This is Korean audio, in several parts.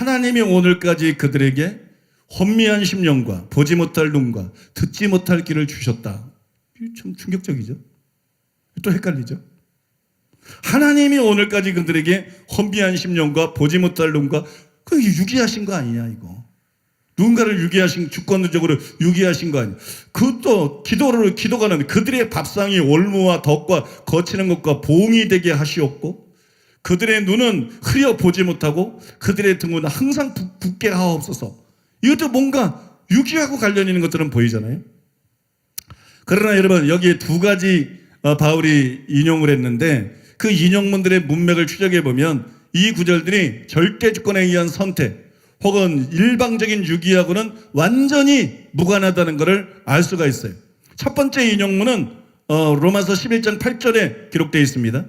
하나님이 오늘까지 그들에게 혼미한 심령과 보지 못할 눈과 듣지 못할 귀를 주셨다. 좀 충격적이죠? 또 헷갈리죠? 하나님이 오늘까지 그들에게 혼미한 심령과 보지 못할 눈과 그 유기하신 거 아니냐 이거. 누군가를 유기하신 주권적으로 유기하신 거 아니야. 그것도 기도를 기도가는 그들의 밥상이 올무와 덕과 거치는 것과 봉이 되게 하시옵고 그들의 눈은 흐려 보지 못하고 그들의 등은 항상 붓- 붓게 하옵소서. 이것도 뭔가 유기하고 관련 있는 것들은 보이잖아요. 그러나 여러분 여기에 두 가지 어, 바울이 인용을 했는데 그 인용문들의 문맥을 추적해 보면 이 구절들이 절대 주권에 의한 선택 혹은 일방적인 유기하고는 완전히 무관하다는 것을 알 수가 있어요. 첫 번째 인용문은 어, 로마서 11장 8절에 기록되어 있습니다.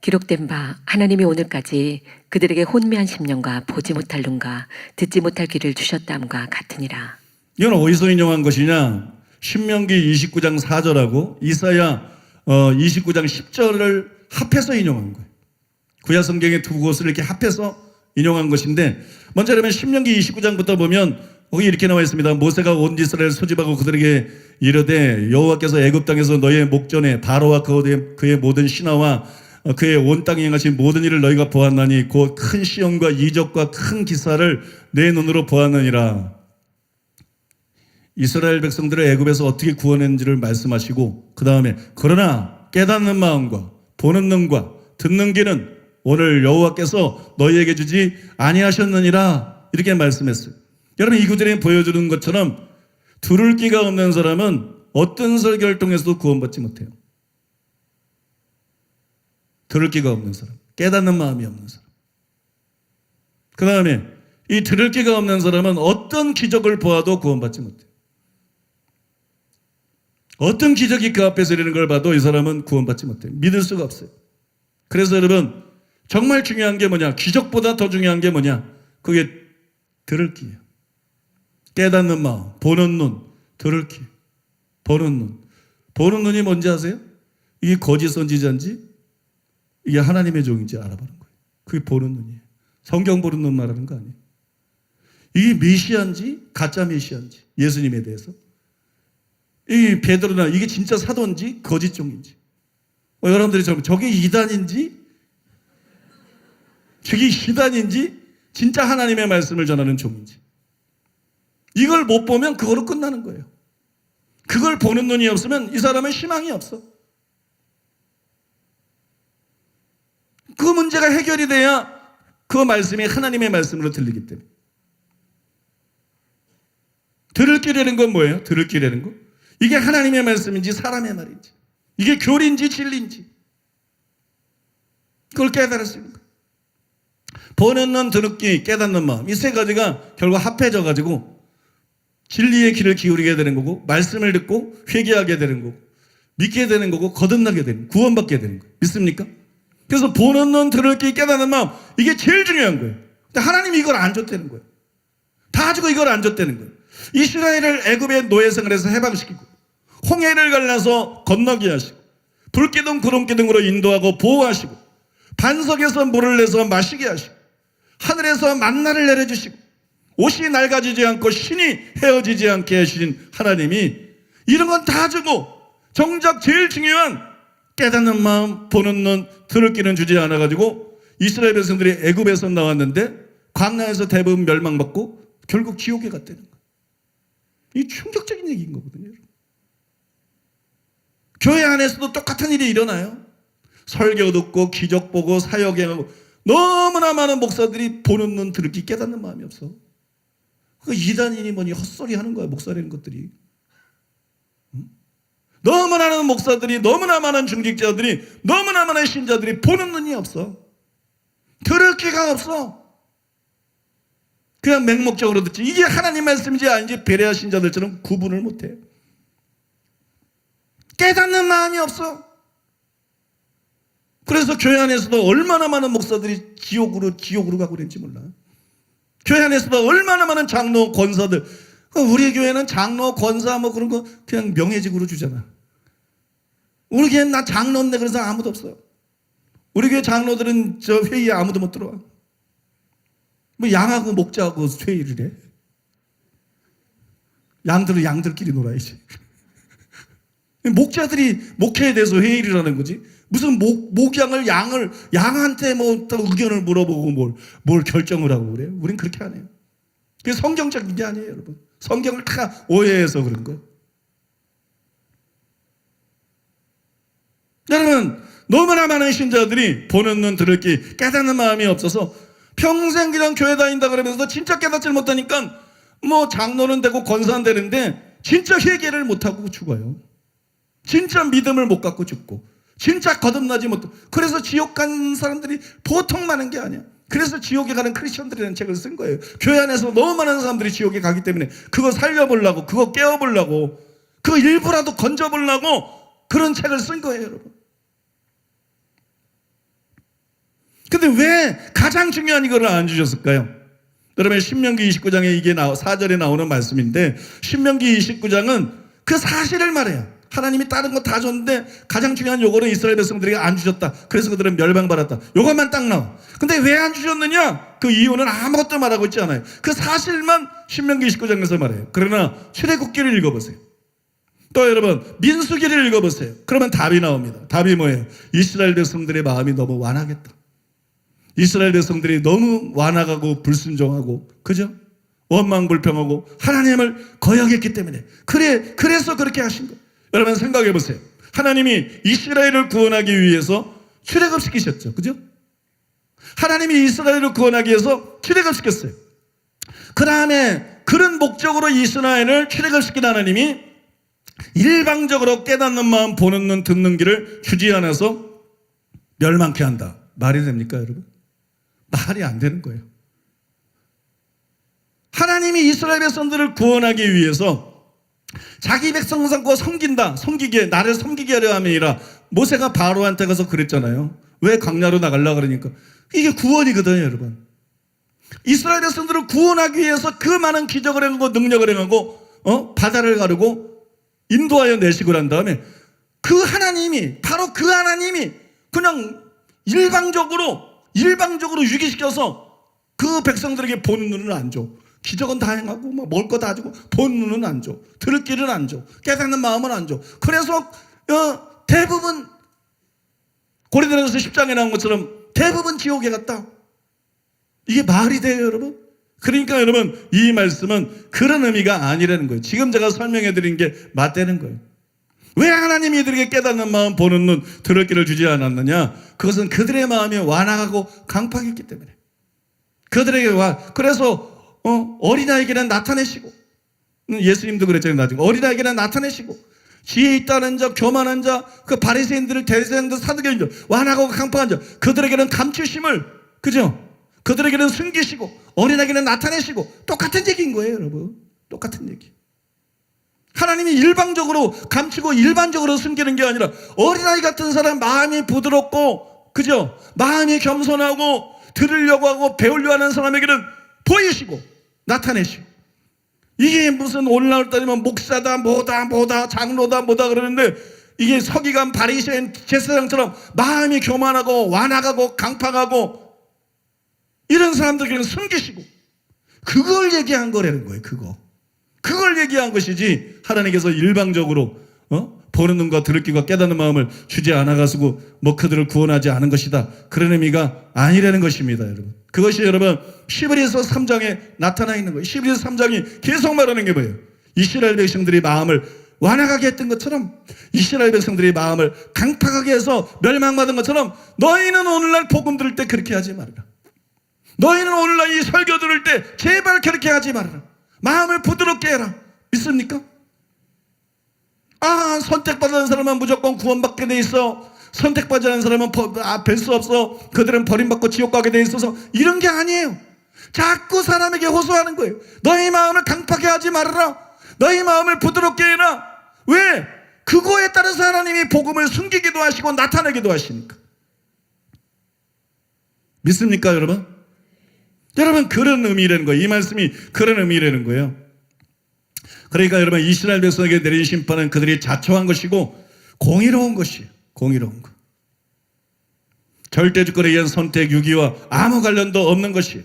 기록된 바 하나님이 오늘까지 그들에게 혼미한 심령과 보지 못할 눈과 듣지 못할 귀를 주셨다함과 같으니라. 이건 어디서 인용한 것이냐? 신명기 29장 4절하고 이사야 어, 29장 10절을 합해서 인용한 거예요. 구약 성경의 두 곳을 이렇게 합해서 인용한 것인데 먼저 그러면 신명기 29장부터 보면 거기 이렇게 나와 있습니다. 모세가 온 이스라엘 소집하고 그들에게 이르되 여호와께서 애굽 땅에서 너희의 목전에 바로와 그의, 그의 모든 신하와 어, 그의 온 땅에 행하신 모든 일을 너희가 보았나니 곧 큰 시험과 이적과 큰 기사를 내 눈으로 보았느니라. 이스라엘 백성들을 애굽에서 어떻게 구원했는지를 말씀하시고 그 다음에 그러나 깨닫는 마음과 보는 눈과 듣는 귀는 오늘 여호와께서 너희에게 주지 아니하셨느니라 이렇게 말씀했어요. 여러분 이 구절에 보여주는 것처럼 들을 귀가 없는 사람은 어떤 설교를 통해서도 구원받지 못해요. 들을 귀가 없는 사람, 깨닫는 마음이 없는 사람. 그 다음에 이 들을 귀가 없는 사람은 어떤 기적을 보아도 구원받지 못해요. 어떤 기적이 그 앞에서 이르는 걸 봐도 이 사람은 구원받지 못해요. 믿을 수가 없어요. 그래서 여러분, 정말 중요한 게 뭐냐? 기적보다 더 중요한 게 뭐냐? 그게 들을 귀예요. 깨닫는 마음, 보는 눈, 들을 귀, 보는 눈. 보는 눈이 뭔지 아세요? 이게 거짓 선지자인지 이게 하나님의 종인지 알아보는 거예요. 그게 보는 눈이에요. 성경 보는 눈 말하는 거 아니에요. 이게 메시아인지 가짜 메시아인지 예수님에 대해서 이 베드로나 이게 진짜 사도인지 거짓 종인지 어, 여러분들이 저 저게 이단인지 저게 이단인지 진짜 하나님의 말씀을 전하는 종인지 이걸 못 보면 그거로 끝나는 거예요. 그걸 보는 눈이 없으면 이 사람은 희망이 없어. 그 문제가 해결이 돼야 그 말씀이 하나님의 말씀으로 들리기 때문에. 들을 끼라는 건 뭐예요? 들을 끼라는 거? 이게 하나님의 말씀인지 사람의 말인지. 이게 교리인지 진리인지. 그걸 거예요. 보는 눈, 귀, 깨닫는 마음. 이 세 가지가 결국 합해져 가지고 진리의 귀를 기울이게 되는 거고 말씀을 듣고 회개하게 되는 거고 믿게 되는 거고 거듭나게 되는 구원받게 되는 거예요. 믿습니까? 그래서 보는 눈, 들을 귀, 깨닫는 마음 이게 제일 중요한 거예요. 근데 하나님이 이걸 안 줬다는 거예요. 다 가지고 이걸 안 줬다는 거예요. 이스라엘을 애굽의 노예 생활에서 해방시키고 홍해를 갈라서 건너게 하시고 불기둥 구름기둥으로 인도하고 보호하시고 반석에서 물을 내서 마시게 하시고 하늘에서 만나를 내려주시고 옷이 낡아지지 않고 신이 헤어지지 않게 하신 하나님이 이런 건 다 주고 정작 제일 중요한 깨닫는 마음, 보는 눈, 들을 귀는 주지 않아 가지고 이스라엘 백성들이 애굽에서 나왔는데 광야에서 대부분 멸망받고 결국 지옥에 갔다는 거예요. 이 충격적인 얘기인 거거든요. 여러분. 교회 안에서도 똑같은 일이 일어나요. 설교 듣고 기적 보고 사역에 하고 너무나 많은 목사들이 보는 눈, 들을 귀, 깨닫는 마음이 없어. 그 이단인이 뭐니 헛소리 하는 거야, 목사라는 것들이. 응? 너무나 많은 목사들이, 너무나 많은 중직자들이, 너무나 많은 신자들이 보는 눈이 없어. 들을 귀가 없어. 그냥 맹목적으로 듣지. 이게 하나님 말씀인지 아닌지 베레아 신자들처럼 구분을 못해. 깨닫는 마음이 없어. 그래서 교회 안에서도 얼마나 많은 목사들이 지옥으로, 지옥으로 가고 그랬지 몰라. 교회 안에서도 얼마나 많은 장로, 권사들. 우리 교회는 장로, 권사 뭐 그런 거 그냥 명예직으로 주잖아. 우리 교회는 나 장로인데 그래서 아무도 없어요. 우리 교회 장로들은 저 회의에 아무도 못 들어와. 뭐 양하고 목자하고 회의를 해? 양들은 양들끼리 놀아야지. 목자들이 목회에 대해서 회의를 하는 거지. 무슨 목, 목양을 양을 양한테 뭐또 의견을 물어보고 뭘, 뭘 결정을 하고 그래요. 우린 그렇게 안 해요. 그게 성경적인 게 아니에요, 여러분. 성경을 다 오해해서 그런 거예요. 여러분, 너무나 많은 신자들이 보는 눈 들을 귀 깨닫는 마음이 없어서 평생 그냥 교회 다닌다 그러면서 진짜 깨닫질 못하니까 뭐 장로는 되고 권사는 되는데 진짜 회개를 못하고 죽어요. 진짜 믿음을 못 갖고 죽고 진짜 거듭나지 못하고 그래서 지옥 간 사람들이 보통 많은 게 아니야. 그래서 지옥에 가는 크리스천들이라는 책을 쓴 거예요. 교회 안에서 너무 많은 사람들이 지옥에 가기 때문에 그거 살려보려고 그거 깨워보려고 그 일부라도 건져보려고 그런 책을 쓴 거예요, 여러분. 근데 왜 가장 중요한 이거를 안 주셨을까요? 여러분 신명기 29장에 이게 나오 4절에 나오는 말씀인데 신명기 29장은 그 사실을 말해요. 하나님이 다른 거 다 줬는데 가장 중요한 요거는 이스라엘 백성들에게 안 주셨다. 그래서 그들은 멸망받았다. 요것만 딱 나와. 근데 왜 안 주셨느냐? 그 이유는 아무것도 말하고 있지 않아요. 그 사실만 신명기 29장에서 말해요. 그러나 출애굽기를 읽어보세요. 또 여러분 민수기를 읽어보세요. 그러면 답이 나옵니다. 답이 뭐예요? 이스라엘 백성들의 마음이 너무 완하겠다. 이스라엘 백성들이 너무 완악하고 불순종하고 그죠? 원망 불평하고 하나님을 거역했기 때문에 그래 그래서 그렇게 하신 거예요. 여러분 생각해 보세요. 하나님이 이스라엘을 구원하기 위해서 출애굽 시키셨죠. 그죠? 하나님이 이스라엘을 구원하기 위해서 출애굽 시켰어요. 그 다음에 그런 목적으로 이스라엘을 출애굽 시킨 하나님이 일방적으로 깨닫는 마음, 보는 눈, 듣는 귀를 주지 않아서 멸망케 한다. 말이 됩니까, 여러분? 말이 안 되는 거예요. 하나님이 이스라엘 백성들을 구원하기 위해서 자기 백성 삼고 섬긴다, 섬기게, 나를 섬기게 하려 함이라 모세가 바로한테 가서 그랬잖아요. 왜 광야로 나가려 그러니까 이게 구원이거든요, 여러분. 이스라엘 백성들을 구원하기 위해서 그 많은 기적을 행하고 능력을 행하고 어? 바다를 가르고 인도하여 내시고 난 다음에 그 하나님이 바로 그 하나님이 그냥 일방적으로 일방적으로 유기시켜서 그 백성들에게 보는 눈을 안 줘. 기적은 다 행하고 뭐 먹을 거 다 주고 보는 눈은 안 줘. 들을 길은 안 줘. 깨닫는 마음은 안 줘. 그래서 어, 대부분 고린도전서 10장에 나온 것처럼 대부분 지옥에 갔다. 이게 말이 돼요, 여러분? 그러니까 여러분 이 말씀은 그런 의미가 아니라는 거예요. 지금 제가 설명해 드린 게 맞다는 거예요. 왜 하나님이 이들에게 깨닫는 마음, 보는 눈, 들을 길을 주지 않았느냐? 그것은 그들의 마음이 완악하고 강팍했기 때문에. 그들에게 와, 그래서, 어, 어린아이에게는 나타내시고, 음, 예수님도 그랬잖아요, 나중에. 어린아이에게는 나타내시고, 지혜 있다는 자, 교만한 자, 그 바리새인들을 대리새인들 사두개인들, 완악하고 강팍한 자, 그들에게는 감추심을, 그죠? 그들에게는 숨기시고, 어린아이에게는 나타내시고, 똑같은 얘기인 거예요, 여러분. 똑같은 얘기. 하나님이 일방적으로 감추고 일반적으로 숨기는 게 아니라 어린아이 같은 사람 마음이 부드럽고 그죠? 마음이 겸손하고 들으려고 하고 배우려 하는 사람에게는 보이시고 나타내시고 이게 무슨 오늘날 따지면 목사다 뭐다 뭐다 장로다 뭐다 그러는데 이게 서기관 바리새인 제사장처럼 마음이 교만하고 완악하고 강팍하고 이런 사람들에게는 숨기시고 그걸 얘기한 거라는 거예요 그거 그걸 얘기한 것이지 하나님께서 일방적으로 어? 보는 눈과 들을 귀가 깨닫는 마음을 주지 않아가지고 뭐 그들을 구원하지 않은 것이다. 그런 의미가 아니라는 것입니다 여러분. 그것이 여러분 시브리서 3장에 나타나 있는 거예요. 시브리서 3장이 계속 말하는 게 뭐예요? 이스라엘 백성들이 마음을 완악하게 했던 것처럼 이스라엘 백성들이 마음을 강팍하게 해서 멸망받은 것처럼 너희는 오늘날 복음 들을 때 그렇게 하지 말아라. 너희는 오늘날 이 설교 들을 때 제발 그렇게 하지 말아라. 마음을 부드럽게 해라. 믿습니까? 아, 선택받은 사람은 무조건 구원받게 돼 있어. 선택받지 않은 사람은 아, 뵐수 없어. 그들은 버림받고 지옥 가게 돼 있어서 이런 게 아니에요. 자꾸 사람에게 호소하는 거예요. 너희 마음을 강팍하게 하지 말아라. 너희 마음을 부드럽게 해라. 왜? 그거에 따라서 하나님이 복음을 숨기기도 하시고 나타내기도 하시니까. 믿습니까, 여러분? 여러분 그런 의미라는 거예요. 이 말씀이 그런 의미라는 거예요. 그러니까 여러분 이스라엘 백성에게 내린 심판은 그들이 자초한 것이고 공의로운 것이에요. 공의로운 것. 절대 주권에 의한 선택 유기와 아무 관련도 없는 것이